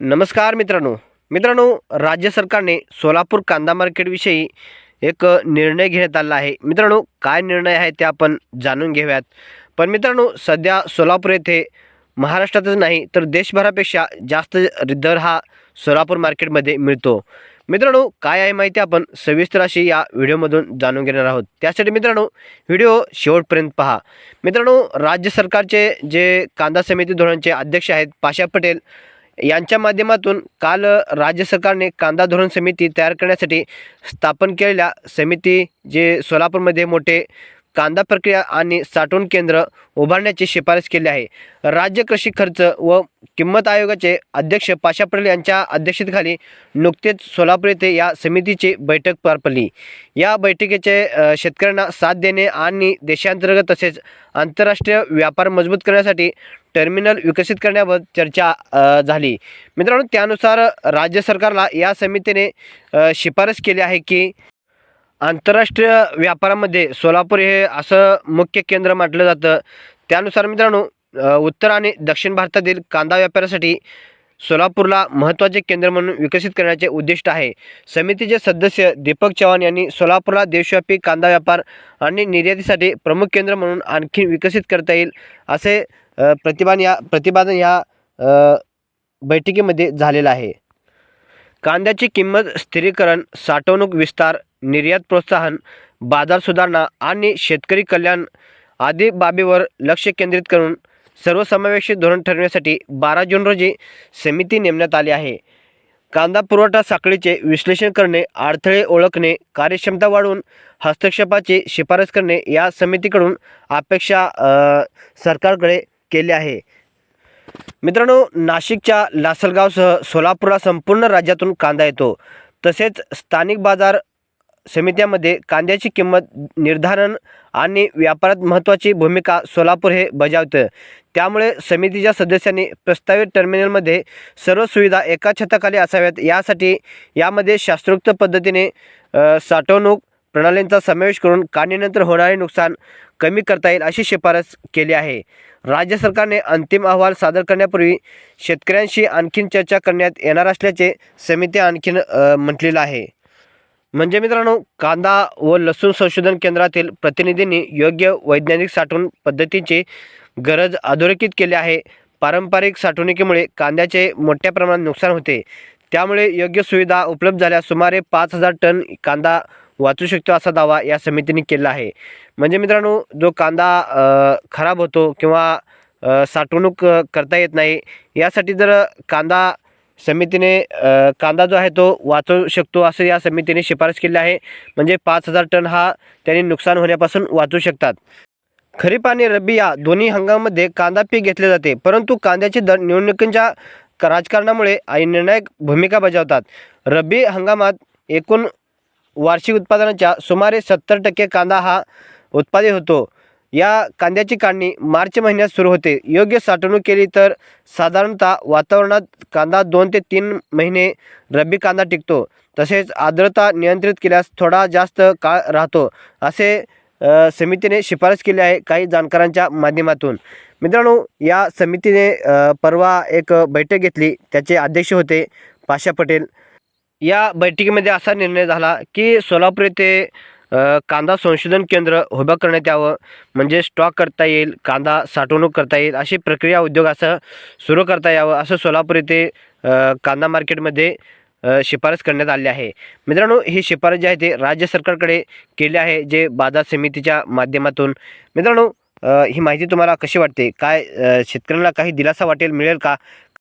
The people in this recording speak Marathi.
नमस्कार मित्रांनो. मित्रांनो राज्य सरकारने सोलापूर कांदा मार्केटविषयी एक निर्णय घेण्यात आला आहे. मित्रांनो काय निर्णय आहे ते आपण जाणून घेऊयात. पण मित्रांनो सध्या सोलापूर येथे महाराष्ट्रातच नाही तर देशभरापेक्षा जास्त दर हा सोलापूर मार्केटमध्ये मिळतो. मित्रांनो काय आहे माहिती आपण सविस्तर अशी या व्हिडिओमधून जाणून घेणार आहोत. त्यासाठी मित्रांनो व्हिडिओ शेवटपर्यंत पहा. मित्रांनो राज्य सरकारचे जे कांदा समिती धोरणचे अध्यक्ष आहेत पाशा पटेल यांच्या माध्यमातून काल राज्य सरकारने कांदा धोरण समिती तयार करण्यासाठी स्थापन केलेल्या समिती जे सोलापूरमध्ये मोठे कांदा प्रक्रिया आणि साठवण केंद्र उभारण्याची शिफारस केली आहे. राज्य कृषी खर्च व किंमत आयोगाचे अध्यक्ष पाशा पटेल यांच्या अध्यक्षतेखाली नुकतेच सोलापूर येथे या समितीची बैठक पार पडली. या बैठकीचे शेतकऱ्यांना साथ देणे आणि देशांतर्गत तसेच आंतरराष्ट्रीय व्यापार मजबूत करण्यासाठी टर्मिनल विकसित करण्यावर चर्चा झाली. मित्रांनो त्यानुसार राज्य सरकारला या समितीने शिफारस केली आहे की आंतरराष्ट्रीय व्यापारामध्ये सोलापूर हे असं मुख्य केंद्र म्हटलं जातं. त्यानुसार मित्रांनो उत्तर आणि दक्षिण भारतातील कांदा व्यापारासाठी सोलापूरला महत्त्वाचे केंद्र म्हणून विकसित करण्याचे उद्दिष्ट आहे. समितीचे सदस्य दीपक चव्हाण यांनी सोलापूरला देशव्यापी कांदा व्यापार आणि निर्यातीसाठी प्रमुख केंद्र म्हणून आणखी विकसित करता येईल असे प्रतिपादन या प्रतिपादन या बैठकीमध्ये झालेलं आहे. कांद्याची किंमत स्थिरीकरण साठवणूक विस्तार निर्यात प्रोत्साहन बाजार सुधारणा आणि शेतकरी कल्याण आदी बाबीवर लक्ष केंद्रित करून सर्वसमावेशक धोरण ठरवण्यासाठी बारा जून रोजी समिती नेमण्यात आली आहे. कांदा पुरवठा साखळीचे विश्लेषण करणे अडथळे ओळखणे कार्यक्षमता वाढवून हस्तक्षेपाची शिफारस करणे या समितीकडून अपेक्षा सरकारकडे केली आहे. मित्रांनो नाशिकच्या लासलगावसह सोलापूरला संपूर्ण राज्यातून कांदा येतो. तसेच स्थानिक बाजार समित्यामध्ये कांद्याची किंमत निर्धारण आणि व्यापारात महत्त्वाची भूमिका सोलापूर हे बजावतं. त्यामुळे समितीच्या सदस्यांनी प्रस्तावित टर्मिनलमध्ये सर्व सुविधा एका छताखाली असाव्यात. यासाठी यामध्ये शास्त्रोक्त पद्धतीने साठवणूक प्रणालींचा समावेश करून काढणीनंतर होणारे नुकसान कमी करता येईल अशी शिफारस केली आहे. राज्य सरकारने अंतिम अहवाल सादर करण्यापूर्वी शेतकऱ्यांशी आणखीन चर्चा करण्यात येणार असल्याचे समिती आणखीन म्हटलेलं आहे. म्हणजे मित्रांनो कांदा व लसूण संशोधन केंद्रातील प्रतिनिधींनी योग्य वैज्ञानिक साठवण पद्धतीची गरज अधोरेखित केली आहे. पारंपरिक साठवणुकीमुळे कांद्याचे मोठ्या प्रमाणात नुकसान होते. त्यामुळे योग्य सुविधा उपलब्ध झाल्यास सुमारे पाच हजार टन कांदा वाचू शकतो असा दावा या समितीने केला आहे. म्हणजे मित्रांनो जो कांदा खराब होतो किंवा साठवणूक करता येत नाही यासाठी जर कांदा समितीने कांदा जो आहे तो वाचवू शकतो असं या समितीने शिफारस केली आहे. म्हणजे पाच हजार टन हा त्यांनी नुकसान होण्यापासून वाचू शकतात. खरीप आणि रब्बी या दोन्ही हंगामामध्ये कांदा पीक घेतले जाते. परंतु कांद्याचे दर निवडणुकींच्या राजकारणामुळे आणि निर्णायक भूमिका बजावतात. रब्बी हंगामात एकूण वार्षिक उत्पादनाच्या सुमारे सत्तर टक्के कांदा हा उत्पादित होतो. या कांद्याची काढणी मार्च महिन्यात सुरू होते. योग्य साठवणूक केली तर साधारणतः वातावरणात कांदा दोन ते तीन महिने रब्बी कांदा टिकतो. तसेच आर्द्रता नियंत्रित केल्यास थोडा जास्त काळ राहतो असे समितीने शिफारस केली आहे काही जाणकारांच्या माध्यमातून. मित्रांनो या समितीने परवा एक बैठक घेतली. त्याचे अध्यक्ष होते पाशा पटेल. या बैठकीमध्ये असा निर्णय झाला की सोलापूर येथे कांदा संशोधन केंद्र उभं करण्यात यावं म्हणजे स्टॉक करता येईल कांदा साठवणूक करता येईल अशी प्रक्रिया उद्योग असं सुरू करता यावं असं सोलापूर येथे कांदा मार्केटमध्ये शिफारस करण्यात आली आहे. मित्रांनो ही शिफारस जी आहे ते राज्य सरकारकडे केली आहे जे बाजार समितीच्या माध्यमातून. मित्रांनो ही माहिती तुम्हाला कशी वाटते? काय शेतकऱ्यांना काही दिलासा वाटेल मिळेल का?